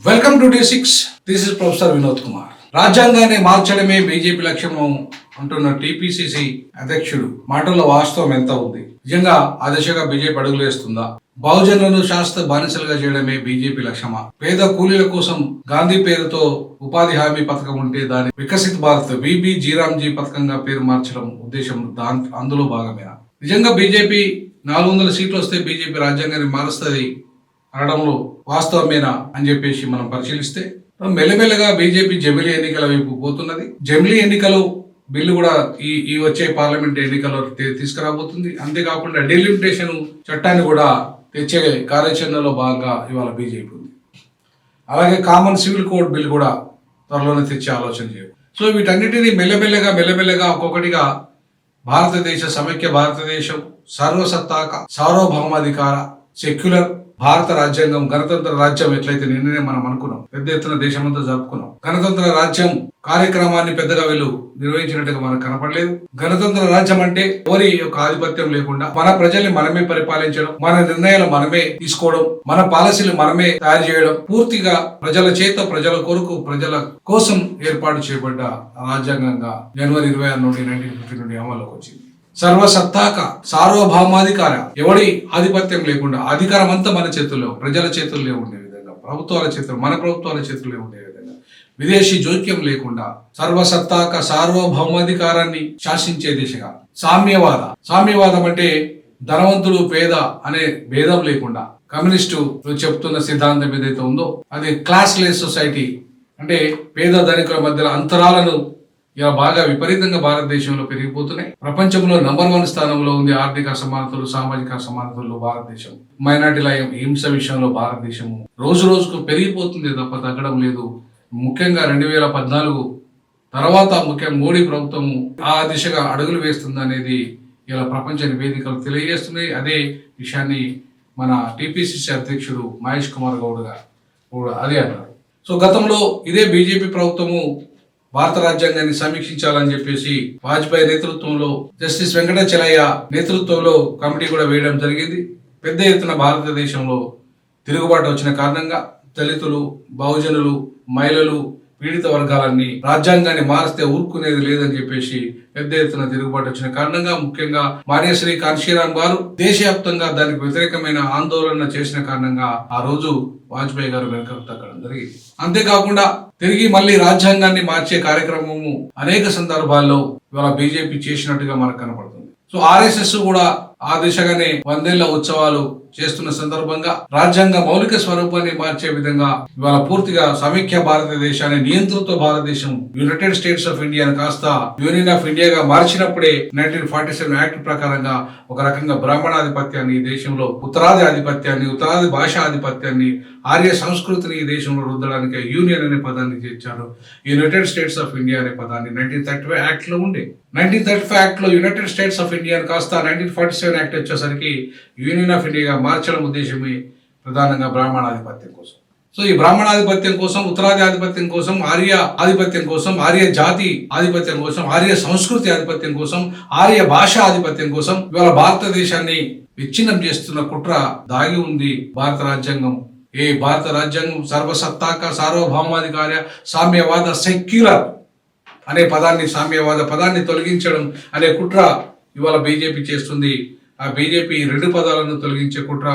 Welcome to day six this is professor Vinod Kumar రాజ్యాంగాన్ని మార్చడమే BJP లక్ష్యము అంటున్న టీపీసీసీ అధ్యక్షుడు. మాటల్లో వాస్తవం ఎంత ఉంది? నిజంగా ఆ దిశగా బీజేపీ అడుగులు వేస్తుందా? బహుజనులను శాస్త్ర బానిసలుగా చేయడమే బీజేపీ లక్ష్యమా? పేద కూలీల కోసం గాంధీ పేరుతో ఉపాధి హామీ పథకం ఉంటే దాని వికసిత్ భారత్ బీబీ జీరామ్జీ పథకంగా పేరు మార్చడం ఉద్దేశం దాని అందులో భాగమేనా? నిజంగా బీజేపీ నాలుగు వందల సీట్లు వస్తే బీజేపీ రాజ్యాంగాన్ని మారుస్తుంది అనడంలో వాస్తవమేనా అని చెప్పేసి మనం పరిశీలిస్తే మెల్లమెల్లగా బీజేపీ జమిలీ ఎన్నికల వైపు పోతున్నది. జమిలీ ఎన్నికలు బిల్లు కూడా ఈ ఈ వచ్చే పార్లమెంట్ ఎన్నికల్లో తీసుకురాబోతుంది. అంతేకాకుండా డెలిమిటేషన్ చట్టాన్ని కూడా తెచ్చే కార్యాచరణలో భాగంగా ఇవాళ బీజేపీ ఉంది. అలాగే కామన్ సివిల్ కోడ్ బిల్ కూడా త్వరలోనే తెచ్చే ఆలోచన చేయాలి సో వీటన్నిటిని మెల్లమెల్లగా మెల్లమెల్లగా ఒక్కొక్కటిగా భారతదేశ సమైక్య భారతదేశం సర్వసత్తాక సార్వభౌమాధికార సెక్యులర్ భారత రాజ్యాంగం గణతంత్ర రాజ్యం ఎట్లయితే నిన్ననే మనం అనుకున్నాం పెద్ద ఎత్తున దేశమంతా జరుపుకున్నాం గణతంత్ర రాజ్యం కార్యక్రమాన్ని పెద్దగా వీళ్ళు నిర్వహించినట్టుగా మనకు కనపడలేదు. గణతంత్ర రాజ్యం అంటే ఎవరి యొక్క ఆధిపత్యం లేకుండా మన ప్రజల్ని మనమే పరిపాలించడం మన నిర్ణయాలు మనమే తీసుకోవడం మన పాలసీలు మనమే తయారు చేయడం పూర్తిగా ప్రజల చేత ప్రజల కొరకు ప్రజల కోసం ఏర్పాటు చేయబడ్డ రాజ్యాంగంగా జనవరి ఇరవై ఆరు నుండి నైన్టీన్ ఫిఫ్టీ నుండి అమల్లోకి వచ్చింది. సర్వసత్తాక సార్వభౌమాధికార ఎవడి ఆధిపత్యం లేకుండా అధికారం అంతా మన చేతుల్లో ప్రజల చేతుల్లో ఉండే విధంగా ప్రభుత్వాల చేతుల్లో మన ప్రభుత్వాల చేతుల్లో ఉండే విధంగా విదేశీ జోక్యం లేకుండా సర్వసత్తాక సార్వభౌమాధికారాన్ని శాసించే దిశగా సామ్యవాద సామ్యవాదం అంటే ధనవంతుడు పేద అనే భేదం లేకుండా కమ్యూనిస్టు చెప్తున్న సిద్ధాంతం ఏదైతే ఉందో అది క్లాస్లెస్ సొసైటీ అంటే పేద ధనికుల మధ్యలో అంతరాలను ఇలా బాగా విపరీతంగా భారతదేశంలో పెరిగిపోతున్నాయి. ప్రపంచంలో నంబర్ వన్ స్థానంలో ఉంది ఆర్థిక అసమానతలు సామాజిక అసమానతలు భారతదేశం. మైనార్టీల హింస విషయంలో భారతదేశం రోజు రోజుకు పెరిగిపోతుంది తప్ప తగ్గడం లేదు. ముఖ్యంగా రెండు వేల పద్నాలుగు తర్వాత ముఖ్యంగా మోడీ ప్రభుత్వం ఆ దిశగా అడుగులు వేస్తుంది అనేది ఇలా ప్రపంచ నివేదికలు తెలియజేస్తున్నాయి. అదే విషయాన్ని మన టీపీసీసీ అధ్యక్షుడు మహేష్ కుమార్ గౌడ్ గారు కూడా అదే అన్నారు. సో గతంలో ఇదే బీజేపీ ప్రభుత్వము భారత రాజ్యాంగాన్ని సమీక్షించాలని చెప్పేసి వాజ్పేయి నేతృత్వంలో జస్టిస్ వెంకటాచలయ్య నేతృత్వంలో కమిటీ కూడా వేయడం జరిగింది. పెద్ద ఎత్తున భారతదేశంలో తిరుగుబాటు వచ్చిన కారణంగా దళితులు బహుజనులు మహిళలు పీడిత వర్గాలన్నీ రాజ్యాంగాన్ని మారిస్తే ఊరుకునేది లేదని చెప్పేసి పెద్ద ఎత్తున తిరుగుబాటు వచ్చిన కారణంగా ముఖ్యంగా మాన్యశ్రీ కాంశీరామ్ గారు దేశవ్యాప్తంగా దానికి వ్యతిరేకమైన ఆందోళన చేసిన కారణంగా ఆ రోజు వాజ్పేయి గారు వెనుకకు తగ్గడం జరిగింది. అంతేకాకుండా తిరిగి మళ్ళీ రాజ్యాంగాన్ని మార్చే కార్యక్రమము అనేక సందర్భాల్లో ఇవాళ బీజేపీ చేసినట్టుగా మనకు కనపడుతుంది. సో ఆర్ఎస్ఎస్ కూడా ఆ దిశగానే వందేళ్ళ ఉత్సవాలు చేస్తున్న సందర్భంగా రాజ్యాంగ మౌలిక స్వరూపాన్ని మార్చే విధంగా ఇవాళ పూర్తిగా సమైక్య భారతదేశాన్ని నియంతృత్వ భారతదేశం యునైటెడ్ స్టేట్స్ ఆఫ్ ఇండియా కాస్త యూనియన్ ఆఫ్ ఇండియాగా మార్చినప్పుడే నైన్టీన్ ఫార్టీ సెవెన్ యాక్ట్ ప్రకారంగా ఒక రకంగా బ్రాహ్మణాధిపత్యాన్ని దేశంలో ఉత్తరాది ఆధిపత్యాన్ని ఉత్తరాది భాషా ఆధిపత్యాన్ని ఆర్య సంస్కృతిని ఈ దేశంలో రుద్దడానికి యూనియన్ అనే పదాన్ని చేర్చారు. యునైటెడ్ స్టేట్స్ ఆఫ్ ఇండియా అనే పదాన్ని నైన్టీన్ థర్టీ ఫైవ్ యాక్ట్లో ఉండే. నైన్టీన్ థర్టీ ఫైవ్ యాక్ట్లో యునైటెడ్ స్టేట్స్ ఆఫ్ ఇండియా కాస్త నైన్టీన్ ఫార్టీ సెవెన్ యాక్ట్ వచ్చేసరికి యూనియన్ ఆఫ్ ఇండియాగా మార్చడం ఉద్దేశమే ప్రధానంగా బ్రాహ్మణాధిపత్యం కోసం. సో ఈ బ్రాహ్మణాధిపత్యం కోసం ఉత్తరాది ఆధిపత్యం కోసం ఆర్య ఆధిపత్యం కోసం ఆర్య జాతి ఆధిపత్యం కోసం ఆర్య సంస్కృతి ఆధిపత్యం కోసం ఆర్య భాష ఆధిపత్యం కోసం ఇవాళ భారతదేశాన్ని విచ్ఛిన్నం చేస్తున్న కుట్ర దాగి ఉంది భారత రాజ్యాంగం. ఈ భారత రాజ్యాంగం సర్వసత్తాక సార్వభౌమాధికార సామ్యవాద సెక్యులర్ అనే పదాన్ని సామ్యవాద పదాన్ని తొలగించడం అనే కుట్ర ఇవాళ బీజేపీ చేస్తుంది. ఆ బీజేపీ రెండు పదాలను తొలగించే కుట్ర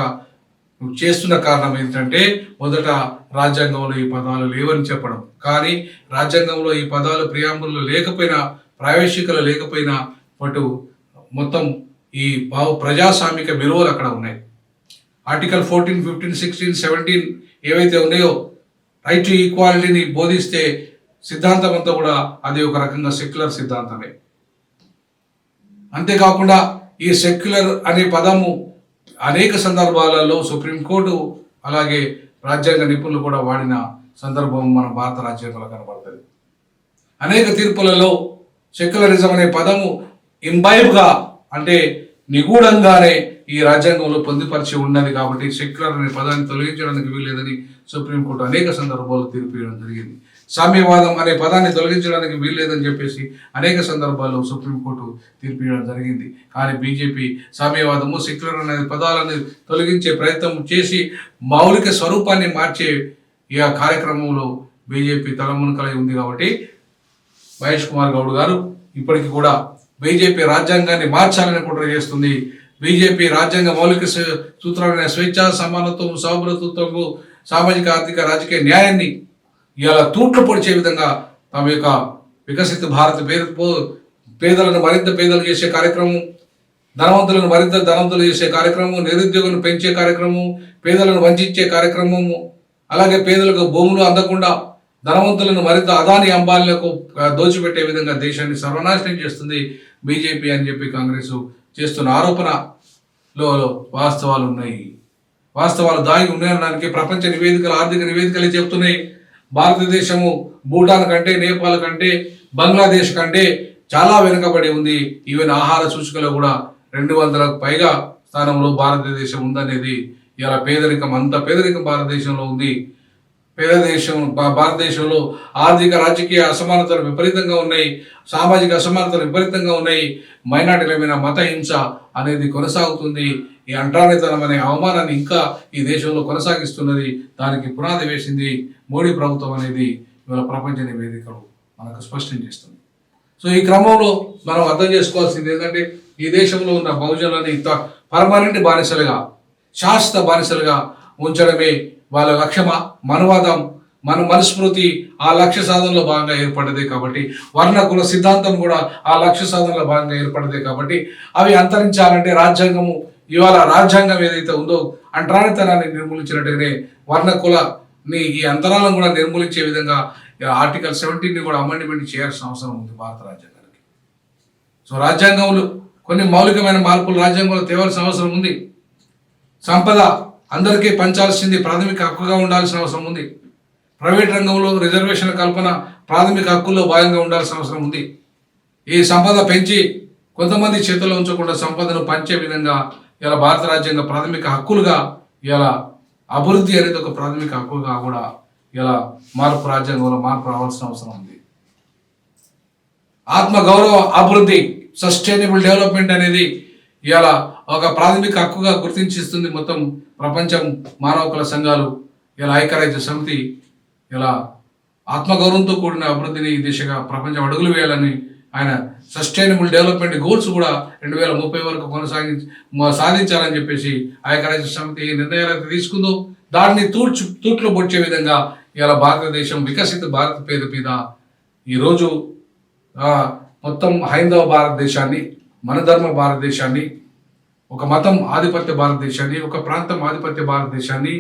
చేస్తున్న కారణం ఏంటంటే మొదట రాజ్యాంగంలో ఈ పదాలు లేవని చెప్పడం. కానీ రాజ్యాంగంలో ఈ పదాలు ప్రియాంబుల్లో లేకపోయినా ప్రావేశికలు లేకపోయినా పటు మొత్తం ఈ భావ ప్రజాస్వామిక విలువలు అక్కడ ఉన్నాయి. Article fourteen fifteen sixteen seventeen ఏవైతే ఉన్నాయో రైట్ టు ఈక్వాలిటీని బోధిస్తే సిద్ధాంతం అంతా కూడా అది ఒక రకంగా సెక్యులర్ సిద్ధాంతమే. అంతేకాకుండా ఈ సెక్యులర్ అనే పదము అనేక సందర్భాలలో సుప్రీంకోర్టు అలాగే రాజ్యాంగ నిపుణులు కూడా వాడిన సందర్భం మన భారత రాజ్యాంగంలో కనబడుతుంది. అనేక తీర్పులలో సెక్యులరిజం అనే పదము ఇంబైబ్గా అంటే నిగూఢంగానే ఈ రాజ్యాంగంలో పొందుపరిచి ఉన్నది కాబట్టి సెక్యులర్ అనే పదాన్ని తొలగించడానికి వీల్లేదని సుప్రీంకోర్టు అనేక సందర్భాల్లో తీర్పు ఇవ్వడం జరిగింది. సామ్యవాదం అనే పదాన్ని తొలగించడానికి వీల్లేదని చెప్పేసి అనేక సందర్భాల్లో సుప్రీంకోర్టు తీర్పు ఇవ్వడం జరిగింది. కానీ బీజేపీ సామ్యవాదము సెక్యులర్ అనే పదాలను తొలగించే ప్రయత్నం చేసి మౌలిక స్వరూపాన్ని మార్చే ఈ కార్యక్రమంలో బీజేపీ తలమునకలై ఉంది కాబట్టి మహేష్ కుమార్ గౌడ్ గారు ఇప్పటికీ కూడా బీజేపీ రాజ్యాంగాన్ని మార్చాలని కుట్ర చేస్తుంది. బీజేపీ రాజ్యాంగ మౌలిక సూత్రాలైన స్వేచ్ఛ సమానత్వం సౌభ్రతత్వము సామాజిక ఆర్థిక రాజకీయ న్యాయాన్ని ఇలా తూట్లు పొడిచే విధంగా తమ యొక్క వికసిత భారత్ పేరు పేదలను మరింత పేదలు చేసే కార్యక్రమం ధనవంతులను మరింత ధనవంతులు చేసే కార్యక్రమం నిరుద్యోగులను పెంచే కార్యక్రమం పేదలను వంచే కార్యక్రమము అలాగే పేదలకు భూములు అందకుండా ధనవంతులను మరింత అదాని అంబాలకు దోచిపెట్టే విధంగా దేశాన్ని సర్వనాశనం చేస్తుంది. బీజేపీ అని చెప్పి కాంగ్రెస్ చేస్తున్న ఆరోపణలో వాస్తవాలు ఉన్నాయి. వాస్తవాలు దాగి ఉన్నాయనడానికి ప్రపంచ నివేదికలు ఆర్థిక నివేదికలే చెప్తున్నాయి? భారతదేశము భూటాన్ కంటే నేపాల్ కంటే బంగ్లాదేశ్ కంటే చాలా వెనుకబడి ఉంది. ఈవెన్ ఆహార సూచికలో కూడా రెండు వందలకు పైగా స్థానంలో భారతదేశం ఉందనేది. ఇలా పేదరికం అంత పేదరికం భారతదేశంలో ఉంది. పేద దేశం భారతదేశంలో ఆర్థిక రాజకీయ అసమానతలు విపరీతంగా ఉన్నాయి సామాజిక అసమానతలు విపరీతంగా ఉన్నాయి మైనార్టీల మీద మత హింస అనేది కొనసాగుతుంది. ఈ అంటరానితనం అనే అవమానాన్ని ఇంకా ఈ దేశంలో కొనసాగిస్తున్నది దానికి పునాది వేసింది మోడీ ప్రభుత్వం అనేది ఇవాళ ప్రపంచ నివేదికలు మనకు స్పష్టం చేస్తుంది. సో ఈ క్రమంలో మనం అర్థం చేసుకోవాల్సింది ఏంటంటే ఈ దేశంలో ఉన్న బహుజనులని పర్మనెంట్ బానిసలుగా శాశ్వత బానిసలుగా ఉంచడమే వాళ్ళ లక్ష్యమా మనువాదం మన మనస్మృతి ఆ లక్ష్య సాధనలో భాగంగా ఏర్పడదే కాబట్టి వర్ణకుల సిద్ధాంతం కూడా ఆ లక్ష్య సాధనలో భాగంగా ఏర్పడదే కాబట్టి అవి అంతరించాలంటే రాజ్యాంగము ఇవాళ రాజ్యాంగం ఏదైతే ఉందో అంటరానితనాన్ని నిర్మూలించినట్టుగానే వర్ణకులని ఈ అంతరాలను కూడా నిర్మూలించే విధంగా ఆర్టికల్ సెవెంటీన్ని కూడా అమెండ్మెంట్ చేయాల్సిన అవసరం ఉంది భారత రాజ్యాంగానికి. సో రాజ్యాంగంలో కొన్ని మౌలికమైన మార్పులు రాజ్యాంగంలో తేవాల్సిన అవసరం ఉంది. సంపద అందరికీ పంచాల్సింది ప్రాథమిక హక్కుగా ఉండాల్సిన అవసరం ఉంది. ప్రైవేట్ రంగంలో రిజర్వేషన్ల కల్పన ప్రాథమిక హక్కుల్లో భాగంగా ఉండాల్సిన అవసరం ఉంది. ఈ సంపద పెంచి కొంతమంది చేతుల్లో ఉంచకుండా సంపదను పంచే విధంగా ఇలా భారత రాజ్యాంగ ప్రాథమిక హక్కులుగా ఇలా అభివృద్ధి అనేది ఒక ప్రాథమిక హక్కుగా కూడా ఇలా మార్పు రాజ్యాంగంలో మార్పు రావాల్సిన అవసరం ఉంది. ఆత్మ గౌరవ అభివృద్ధి సస్టైనబుల్ డెవలప్మెంట్ అనేది ఇవాళ ఒక ప్రాథమిక హక్కుగా గుర్తించిస్తుంది మొత్తం ప్రపంచం మానవ కుల సంఘాలు. ఇలా ఐక్యరాజ్య సమితి ఇలా ఆత్మగౌరవంతో కూడిన అభివృద్ధిని ఈ దిశగా ప్రపంచం అడుగులు వేయాలని ఆయన సస్టైనబుల్ డెవలప్మెంట్ గోల్స్ కూడా రెండు వేల ముప్పై వరకు కొనసాగి సాధించాలని చెప్పేసి ఐక్యరాజ్య సమితి ఏ నిర్ణయాలు అయితే తీసుకుందో దాన్ని తూర్చు తూట్లు పొడిచే విధంగా ఇలా భారతదేశం వికసిత భారత పేరు మీద ఈరోజు మొత్తం హైందవ భారతదేశాన్ని మనధర్మ భారతదేశాన్ని ఒక మతం ఆధిపత్య భారతదేశాన్ని ఒక ప్రాంతం ఆధిపత్య భారతదేశాన్ని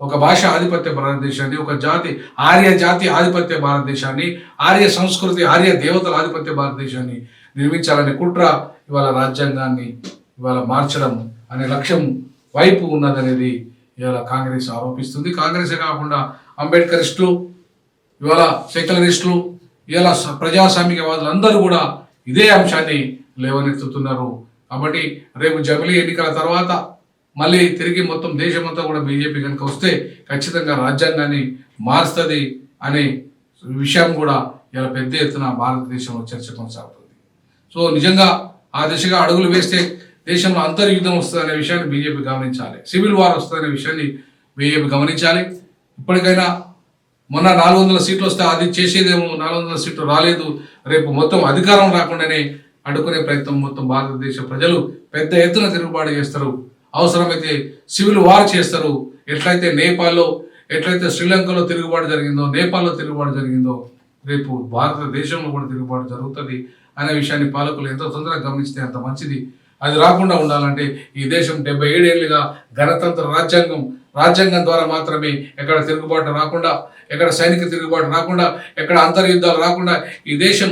ఒక భాష ఆధిపత్య భారతదేశాన్ని ఒక జాతి ఆర్య జాతి ఆధిపత్య భారతదేశాన్ని ఆర్య సంస్కృతి ఆర్య దేవతల ఆధిపత్య భారతదేశాన్ని నిర్మించాలనే కుట్ర ఇవాళ రాజ్యాంగాన్ని ఇవాళ మార్చడం అనే లక్ష్యం వైపు ఉన్నదనేది ఇవాళ కాంగ్రెస్ ఆరోపిస్తుంది. కాంగ్రెసే కాకుండా అంబేద్కరిస్టులు ఇవాళ సెక్యులరిస్టులు ఇవాళ ప్రజాస్వామిక ప్రజాస్వామికవాదులు అందరూ కూడా ఇదే అంశాన్ని లేవనెత్తుతున్నారు. కాబట్టి రేపు జమిలీ ఎన్నికల తర్వాత మళ్ళీ తిరిగి మొత్తం దేశమంతా కూడా బీజేపీ కనుక వస్తే ఖచ్చితంగా రాజ్యాంగాన్ని మారుస్తుంది అనే విషయం కూడా ఇలా పెద్ద ఎత్తున భారతదేశంలో చర్చ కొనసాగుతుంది. సో నిజంగా ఆ దిశగా అడుగులు వేస్తే దేశంలో అంతర్యుద్ధం వస్తుందనే విషయాన్ని బీజేపీ గమనించాలి. సివిల్ వార్ వస్తుందనే విషయాన్ని బీజేపీ గమనించాలి. ఇప్పటికైనా మొన్న నాలుగు వందల సీట్లు వస్తే అది చేసేదేమో నాలుగు వందల సీట్లు రాలేదు. రేపు మొత్తం అధికారం రాకుండానే అడ్డుకునే ప్రయత్నం మొత్తం భారతదేశ ప్రజలు పెద్ద ఎత్తున తిరుగుబాటు చేస్తారు. అవసరమైతే సివిల్ వార్ చేస్తారు. ఎట్లయితే నేపాల్లో ఎట్లయితే శ్రీలంకలో తిరుగుబాటు జరిగిందో నేపాల్లో తిరుగుబాటు జరిగిందో రేపు భారతదేశంలో కూడా తిరుగుబాటు జరుగుతుంది అనే విషయాన్ని పాలకులు ఎంత తొందరగా గమనిస్తే అంత మంచిది. అది రాకుండా ఉండాలంటే ఈ దేశం డెబ్బై ఏడేళ్ళుగా గణతంత్ర రాజ్యాంగం రాజ్యాంగం ద్వారా మాత్రమే ఎక్కడ తిరుగుబాటు రాకుండా ఎక్కడ సైనిక తిరుగుబాటు రాకుండా ఎక్కడ అంతర్యుద్ధాలు రాకుండా ఈ దేశం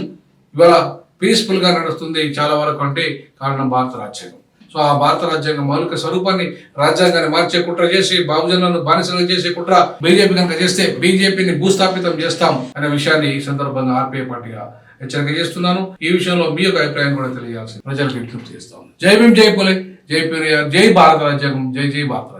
ఇవాళ పీస్ఫుల్గా నడుస్తుంది చాలా వరకు అంటే కారణం భారత రాజ్యాంగం. సో ఆ భారత రాజ్యాంగం మౌలిక స్వరూపాన్ని రాజ్యాంగాన్ని మార్చే కుట్ర చేసి బాబుజనులను బానిసలు చేసే కుట్ర బీజేపీ కనుక చేస్తే బీజేపీని భూస్థాపితం చేస్తాం అనే విషయాన్ని ఈ సందర్భంగా ఆర్పీఐ పార్టీగా హెచ్చరిక చేస్తున్నాను. ఈ విషయంలో మీ యొక్క అభిప్రాయం కూడా తెలియాల్సి ప్రజలకు విజ్ఞప్తి చేస్తాను జై భీం జై పులే జై జై భారత రాజ్యాంగం జై జై భారత